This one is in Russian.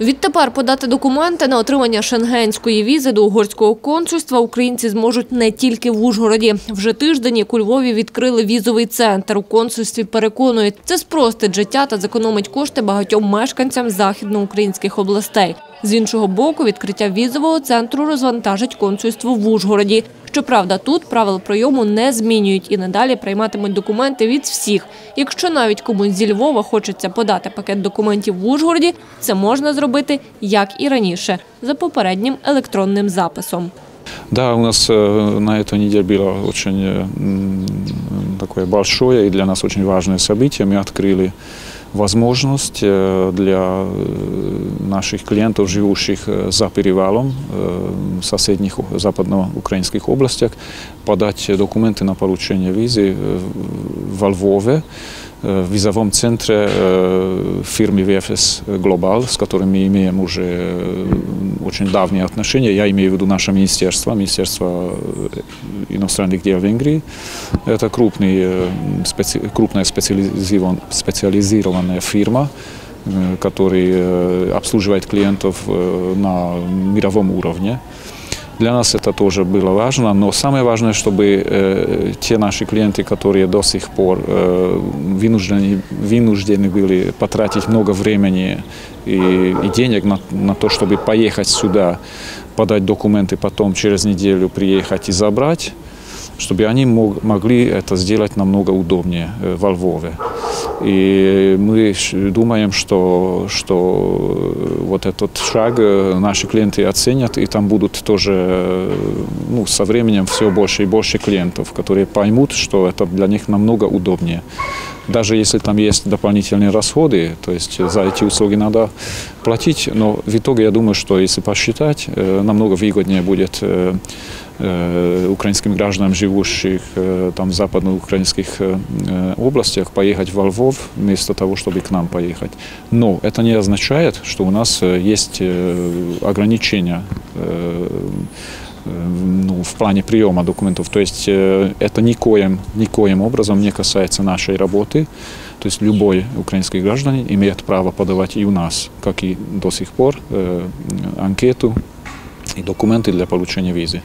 Відтепер подати документи на отримання шенгенської візи до угорського консульства українці зможуть не тільки в Ужгороді. Вже тиждень, як у Львові відкрили візовий центр. У консульстві переконують, це спростить життя та зекономить кошти багатьом мешканцям західноукраїнських областей. З іншого боку, відкриття візового центру розвантажить консульство в Ужгороді. Щоправда, тут правил прийому не змінюють і надалі прийматимуть документи від всіх. Якщо навіть комусь зі Львова хочеться подати пакет документів в Ужгороді, це можна зробити як і раніше за попереднім електронним записом. Да, у нас э, на этой неделе было очень э, м, такое большое и для нас очень важное событие. Мы открыли Возможность э, для э, наших клиентов, живущих э, за перевалом в соседних западноукраинских областях, подать документы на получение визы во Львове в визовом центре фирмы VFS Global, с которыми имеем уже очень давние отношения. Я имею в виду наше министерство, Министерство э, иностранных дел Венгрии. Это крупный, э, специ- крупная специализирован- специализированная фирма, э, который э, обслуживает клиентов на мировом уровне. Для нас это тоже было важно, но самое важное, чтобы э, те наши клиенты, которые до сих пор э, вынуждены, вынуждены были потратить много времени и, и денег на, на то, чтобы поехать сюда, подать документы, потом через неделю приехать и забрать, чтобы они мог- могли это сделать намного удобнее э, во Львове. И мы думаем, что, что вот этот шаг э, наши клиенты оценят, и там будут тоже э, ну, со временем все больше и больше клиентов, которые поймут, что это для них намного удобнее. Даже если там есть дополнительные расходы, то есть за эти услуги надо платить, но в итоге я думаю, что если посчитать, э, намного выгоднее будет украинским гражданам, живущих там в западноукраинских областях, поехать во Львов вместо того, чтобы к нам поехать. Но это не означает, что у нас есть ограничения ну, в плане приема документов. То есть это никоим, никоим образом не касается нашей работы. То есть любой украинский гражданин имеет право подавать и у нас, как и до сих пор, анкету и документы для получения визы.